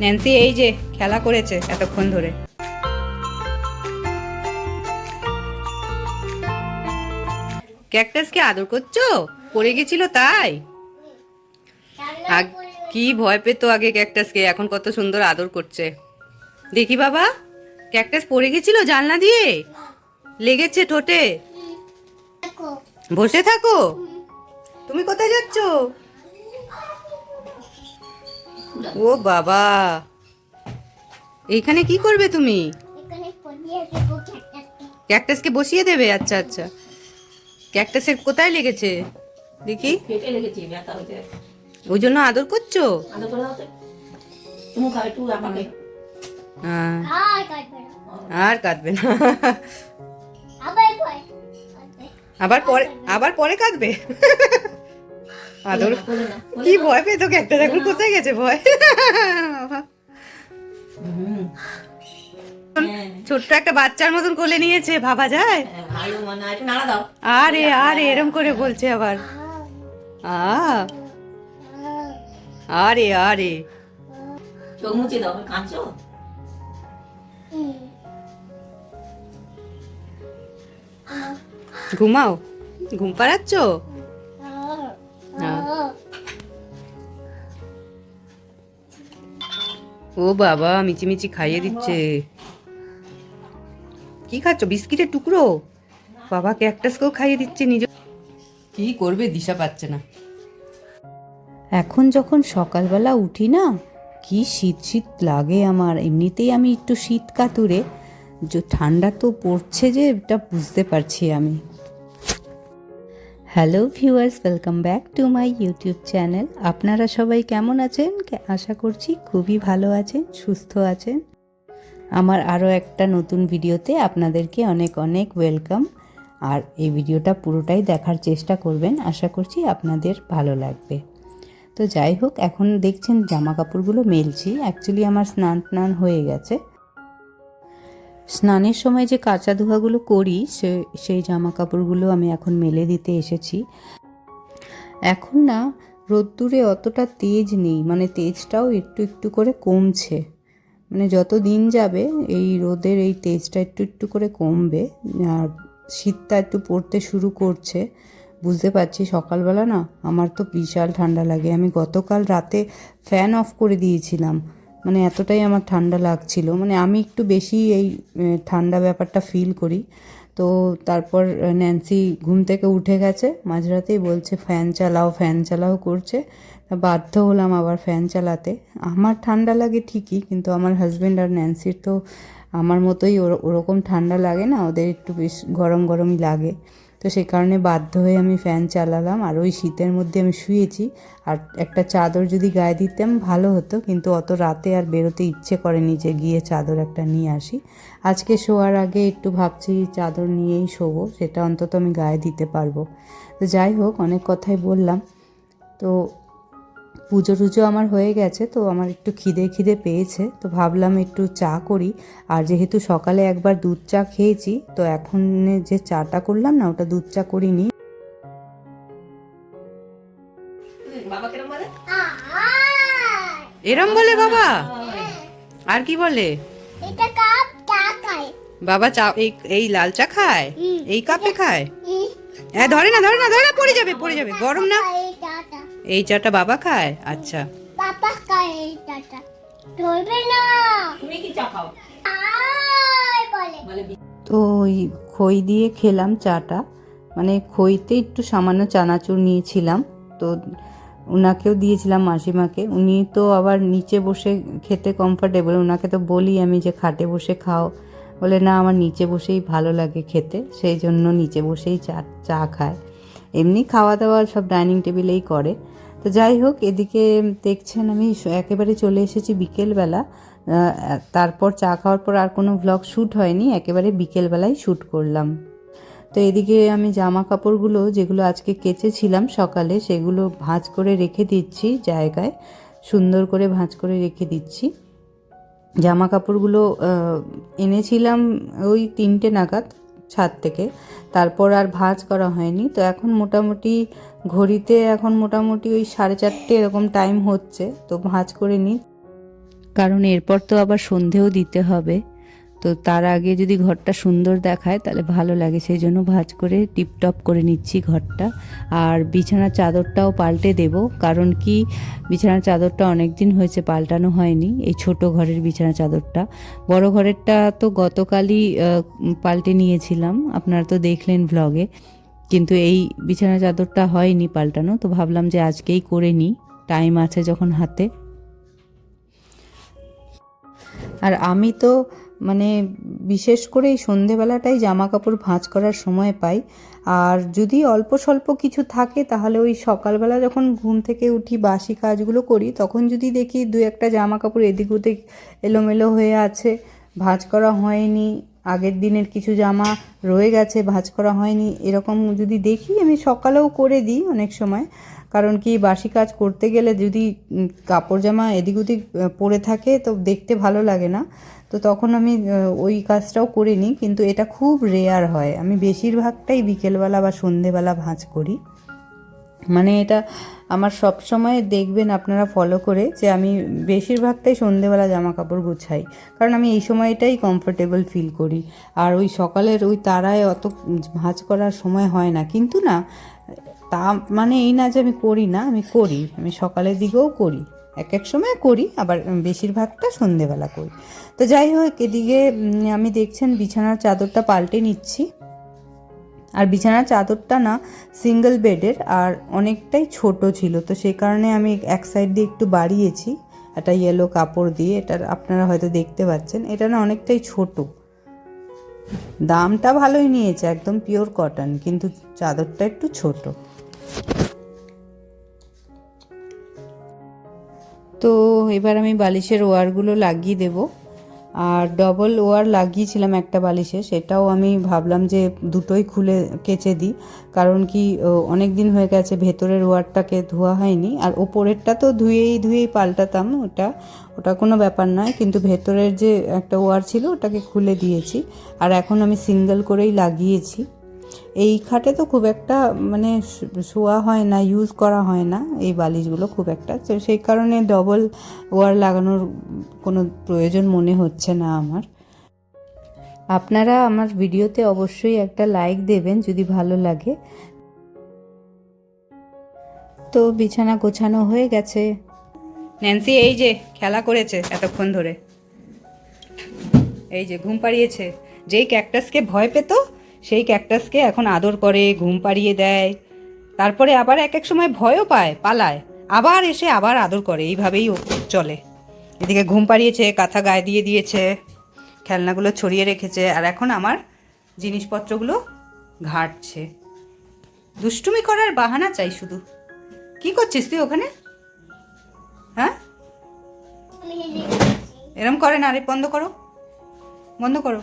Nancy এই যে, খেলা করেছে এতক্ষণ ধরে। ক্যাকটাসকে আদর করছ? পড়ে গেছিল তাই? কি ভয় পেতো আগে ক্যাকটাসকে, এখন কত সুন্দর আদর করছে। দেখি বাবা, ক্যাকটাস পড়ে গেছিল জানলা দিয়ে? লেগেছে ঠোঁটে? বসে থাকো। তুমি কোথায় যাচ্ছ? ও বাবা। এইখানে কি করবে তুমি? এখানে ক্যাকটাসকে ক্যাকটাসকে বসিয়ে দেবে? আচ্ছা আচ্ছা। ক্যাকটাসের কোথায় লেগেছে? দেখি। ওই জন্য আদর করছ? হ্যাঁ, আর কাটবে না। আর কাঁদবে না। আবার পরে। আবার পরে কাঁদবে আদর? কি ভয় পেতো ক্যাকটাস এখন কোথায় গেছে ভয়। ছোট্ট একটা বাচ্চার মতন কোলে নিয়েছে ভাবা যায়? হ্যাঁ, একটু আরে আরে এরম করে বলছে আবার। আরে আরে। চোখ মুছে দাও কাঁচো ঘুমাও। ঘুম পাড়াচ্ছ? ও বাবা, মিচিমিচি খাইয়ে দিচ্ছে। কি খাচ্ছ? বিস্কিটের টুকরো? বাবা ক্যাকটাসকেও খাইয়ে দিচ্ছে নিজ কি করবে? দিশা পাচ্ছে না। এখন যখন সকালবেলা উঠি না, কি শীত শীত লাগে আমার। এমনিতেই আমি একটু শীত কাতুরে। যে ঠান্ডা তো পড়ছে যে, এটা বুঝতে পারছি আমি। Hello viewers, welcome back to my YouTube channel. আপনারা সবাই কেমন আছেন? আশা করছি খুবই ভালো আছেন, সুস্থ আছেন। আমার আরও একটা নতুন ভিডিওতে আপনাদেরকে অনেক অনেক ওয়েলকাম। আর এই ভিডিওটা পুরোটাই দেখার চেষ্টা করবেন, আশা করছি আপনাদের ভালো লাগবে। তো যাই হোক, এখন দেখছেন জামা কাপড়গুলো মেলছি। অ্যাকচুয়ালি আমার স্নান টান হয়ে গেছে। স্নানের সময় যে কাঁচা ধোয়াগুলো করি, সে, সেই জামা কাপড়গুলো আমি এখন মেলে দিতে এসেছি। এখন না, রোদ্দুরে অতটা তেজ নেই মানে তেজটাও একটু একটু করে কমছে। মানে যত দিন যাবে, এই রোদের এই তেজটা একটু একটু করে কমবে, আর শীতটা একটু পড়তে শুরু করছে। বুঝতে পারছি, সকালবেলা না, আমার তো বিশাল ঠান্ডা লাগে। আমি গতকাল রাতে ফ্যান অফ করে দিয়েছিলাম। মানে এতটাই আমার ঠান্ডা লাগছিল। মানে আমি একটু বেশি এই ঠান্ডা ব্যাপারটা ফিল করি। তো তারপর ন্যান্সি ঘুম থেকে উঠে গেছে। মাঝরাতেই বলছে, ফ্যান চালাও ফ্যান চালাও করছে। বাধ্য হলাম আবার ফ্যান চালাতে। আমার ঠান্ডা লাগে ঠিকই, কিন্তু আমার হাজব্যান্ড আর ন্যান্সির তো আমার মতোই ওর- ওরকম ঠান্ডা লাগে না। ওদের একটু বেশ গরম গরমই লাগে। তো সেই কারণে বাধ্য হয়ে আমি ফ্যান চালালাম আর ওই শীতের মধ্যে আমি শুয়েছি। আর একটা চাদর যদি গায়ে দিতাম, ভালো হতো, কিন্তু অত রাতে আর বেরোতে ইচ্ছে করেনি যে গিয়ে চাদর একটা নিয়ে আসি। আজকে শোয়ার আগে একটু ভাবছি, চাদর নিয়েই শোবো, সেটা অন্তত আমি গায়ে দিতে পারব। তো যাই হোক, অনেক কথাই বললাম। তো পুজো টুজো আমার হয়ে গেছে তো আমার একটু খিদে খিদে পেয়েছে তো ভাবলাম একটু চা করি। আর যেহেতু সকালে একবার দুধ চা খেয়েছি তো এখন যে চাটা করলাম না ওটা দুধ চা করিনি। এরম বলে বাবা? আর কি বলে? এটা কাপ চা খায়। বাবা চা এই এই লাল চা খায়? এই কাপে খায়? হ্যাঁ ধরে না ধরে না ধরে না পড়ে যাবে পড়ে যাবে। গরম না? এই চাটা বাবা খায়? আচ্ছা। পাপা খায় এই চাটা। ধরবে না। তুমি কি চা খাও? আয় বলে। বলে তো ওই খই দিয়ে খেলাম চাটা। মানে খইতে একটু সামান্য চানাচুর নিয়েছিলাম। তো ওনাকেও দিয়েছিলাম মাসিমাকে। উনি তো আবার নিচে বসে খেতে কমফর্টেবল ওনাকে তো বলি আমি যে খাটে বসে খাও। বলে না আমার নিচে বসেই ভালো লাগে খেতে। সেই জন্য নিচে বসেই চা চা খায়। এমনি খাওয়া দাওয়া সব ডাইনিং টেবিলেই করে। তো যাই হোক, এদিকে দেখছেন আমি একেবারে চলে এসেছি বিকেলবেলা। তারপর চা খাওয়ার পর আর কোনো ভ্লগ শ্যুট হয়নি, একেবারে বিকেলবেলায় শ্যুট করলাম। তো এদিকে আমি জামা কাপড়গুলো যেগুলো আজকে কেচেছিলাম সকালে, সেগুলো ভাঁজ করে রেখে দিচ্ছি জায়গায়। সুন্দর করে ভাঁজ করে রেখে দিচ্ছি। জামা কাপড়গুলো এনেছিলাম ওই তিনটে নাগাদ। ছাদ থেকে। তারপর আর ভাঁজ করা হয়নি। তো এখন মোটামুটি ঘড়িতে এখন মোটামুটি ওই সাড়ে চারটে এরকম টাইম হচ্ছে। তো ভাঁজ করে নিই। কারণ এরপর তো আবার সন্ধেও দিতে হবে। তো তার আগে যদি ঘরটা সুন্দর দেখায়, তাহলে ভালো লাগে। সেই জন্য ভাজ করে টিপটপ করে নিচ্ছি ঘরটা। আর বিছানার চাদরটাও পাল্টে দেব, কারণ কি, বিছানার চাদরটা অনেক দিন হয়েছে, পাল্টানো হয়নি, এই ছোট ঘরের বিছানা চাদরটা। বড় ঘরেরটা তো গতকালই পাল্টে নিয়েছিলাম, আপনারা তো দেখলেন ভ্লগে কিন্তু এই বিছানা চাদরটা হয়নি পাল্টানো, তো ভাবলাম যে আজকেই করে নিই টাইম আছে যখন হাতে। আর আমি তো মানে বিশেষ করে এই সন্ধেবেলাটাই জামা কাপড় ভাঁজ করার সময় পাই। আর যদি অল্প স্বল্প কিছু থাকে, তাহলে ওই সকালবেলা যখন ঘুম থেকে উঠি বাসি কাজগুলো করি, তখন যদি দেখি দু একটা জামা কাপড় এদিক ওদিক এলোমেলো হয়ে আছে, ভাঁজ করা হয়নি আগের দিনের কিছু জামা রয়ে গেছে, ভাঁজ করা হয়নি, এরকম যদি দেখি আমি সকালেও করে দিই অনেক সময়। কারণ কি, বাসি কাজ করতে গেলে যদি কাপড় জামা এদিক ওদিক পরে থাকে তো দেখতে ভালো লাগে না। তো তখন আমি ওই কাজটাও করে নিই, কিন্তু এটা খুব রেয়ার হয়। আমি বেশিরভাগটাই বিকেলবেলা বা সন্ধেবেলা ভাঁজ করি। মানে এটা আমার সব সময় দেখবেন আপনারা ফলো করে যে আমি বেশিরভাগটাই সন্ধেবেলা জামা কাপড় গুছাই। কারণ আমি এই সময়টাই কমফোর্টেবল ফিল করি। আর ওই সকালের ওই তারায় অত ভাঁজ করার সময় হয় না। কিন্তু না, তা মানে এই না যে আমি করি না, আমি করি। আমি সকালের দিকেও করি। এক এক সময় করি, আবার বেশিরভাগটা সন্ধেবেলা করি। তো যাই হোক, এদিকে আমি দেখছেন বিছানার চাদরটা পাল্টে নিচ্ছি। আর বিছানার চাদরটা না সিঙ্গেল বেডের আর অনেকটাই ছোট ছিল। তো সেই কারণে আমি এক সাইড দিয়ে একটু বাড়িয়েছি, একটা ইয়েলো কাপড় দিয়ে এটা আপনারা হয়তো দেখতে পাচ্ছেন। এটা না অনেকটাই ছোট। দামটা ভালোই নিয়েছে, একদম পিওর কটন কিন্তু চাদরটা একটু ছোট। তো এবার আমি বালিশের ওয়ারগুলো লাগিয়ে দেব। আর ডবল ওয়ার লাগিয়েছিলাম একটা বালিশে, সেটাও আমি ভাবলাম যে দুটোই খুলে কেচে দিই। কারণ কি অনেক দিন হয়ে গেছে, ভেতরের ওয়ারটাকে ধোয়া হয়নি। আর ওপরেরটা তো ধুয়েই ধুয়েই পাল্টাতাম, ওটা ওটা কোনো ব্যাপার নয়। কিন্তু ভেতরের যে একটা ওয়ার ছিল, ওটাকে খুলে দিয়েছি। আর এখন আমি সিঙ্গেল করেই লাগিয়েছি। এই খাটে তো খুব একটা মানে শোয়া হয় না ইউজ করা হয় না, এই বালিশগুলো খুব একটা। তো সেই কারণে ডবল ওয়ার লাগানোর কোনো প্রয়োজন মনে হচ্ছে না আমার। আপনারা আমার ভিডিওতে অবশ্যই একটা লাইক দেবেন যদি ভালো লাগে। তো বিছানা গোছানো হয়ে গেছে। ন্যান্সি এই যে খেলা করেছে এতক্ষণ ধরে। এই যে ঘুম পাড়িয়েছে। যেই ক্যাকটাসকে ভয় পেত সেই ক্যাকটাসকে এখন আদর করে ঘুম পাড়িয়ে দেয়। তারপরে আবার এক এক সময় ভয়ও পায় পালায়। আবার এসে আবার আদর করে এইভাবেই ও চলে। এদিকে ঘুম পাড়িয়েছে কাঁথা গায়ে দিয়ে দিয়েছে খেলনাগুলো ছড়িয়ে রেখেছে আর এখন আমার জিনিসপত্রগুলো ঘাটছে। দুষ্টুমি করার বাহানা চাই শুধু। কি করছিস তুই ওখানে? হ্যাঁ। এরম করে না আরে বন্ধ করো। বন্ধ করো।